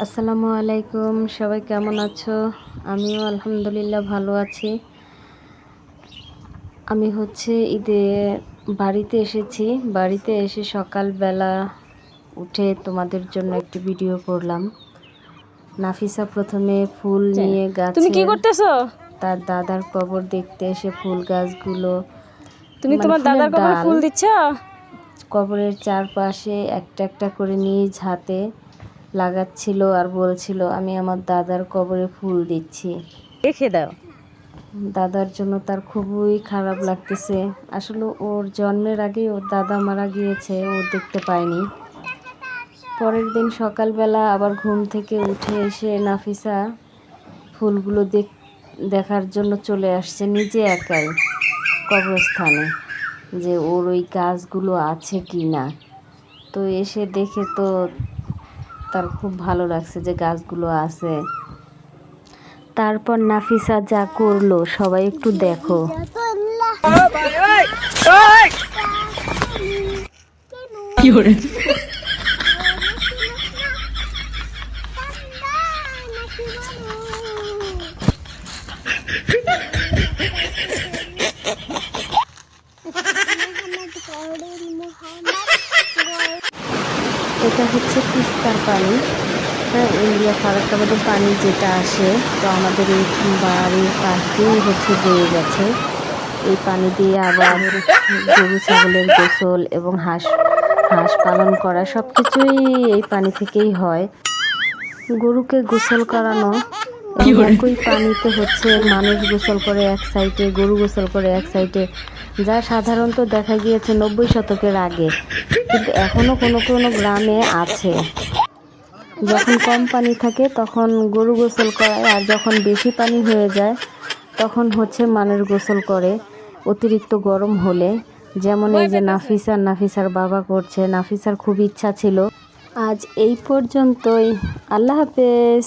আসসালামু আলাইকুম সবাই কেমন আছো? আমিও আলহামদুলিল্লাহ ভালো আছি। আমি হচ্ছে ঈদে বাড়িতে এসেছি। বাড়িতে এসে সকালবেলা উঠে তোমাদের জন্য একটি ভিডিও করলাম। নাফিসা প্রথমে ফুল নিয়ে গাছ তুমি কি করতেছো? তার দাদার কবর দেখতে এসে ফুল গাছগুলো তুমি মানে তোমার দাদার কবরে ফুল দিচ্ছ? কবরের চারপাশে একটা একটা করে নিজ হাতে লাগাচ্ছিল আর বলছিল আমি আমার দাদার কবরে ফুল দিচ্ছি। রেখে দাও। দাদার জন্য তার খুবই খারাপ লাগতেছে। আসলে ওর জন্মের আগেই ওর দাদা মারা গিয়েছে ও দেখতে পায়নি। পরের দিন সকালবেলা আবার ঘুম থেকে উঠে এসে নাফিসা ফুলগুলো দেখ দেখার জন্য চলে আসছে নিজে একাই কবরস্থানে যে ওর ওই গাছগুলো আছে কি না। তো এসে দেখে তো তার খুব ভালো লাগছে যে গাছগুলো আছে। তারপর নাফিসা যা করল সবাই একটু দেখো। এটা হচ্ছে তিস্তার পানি। হ্যাঁ ইন্ডিয়া ফারাক্কাবাদের পানি যেটা আসে, তো আমাদের এই বাড়ির পাশ দিয়েই হচ্ছে বয়ে গেছে। এই পানি দিয়ে আবার গরু, ছাগলের গোসল এবং হাঁস হাঁস পালন করা সব কিছুই এই পানি থেকেই হয়। গরুকে গোসল করানো একই পানিতে হচ্ছে মানুষ গোসল করে এক সাইডে গরু গোসল করে এক সাইডে যা সাধারণত দেখা গিয়েছে নব্বই শতকের আগে কিন্তু এখনও কোনো কোনো গ্রামে আছে। যখন কম পানি থাকে তখন গরু গোসল করায় আর যখন বেশি পানি হয়ে যায় তখন হচ্ছে মানুষ গোসল করে অতিরিক্ত গরম হলে। যেমন এই যে নাফিসার নাফিসার বাবা করছে নাফিসার খুব ইচ্ছা ছিল। আজ এই পর্যন্তই। আল্লাহ হাফেজ।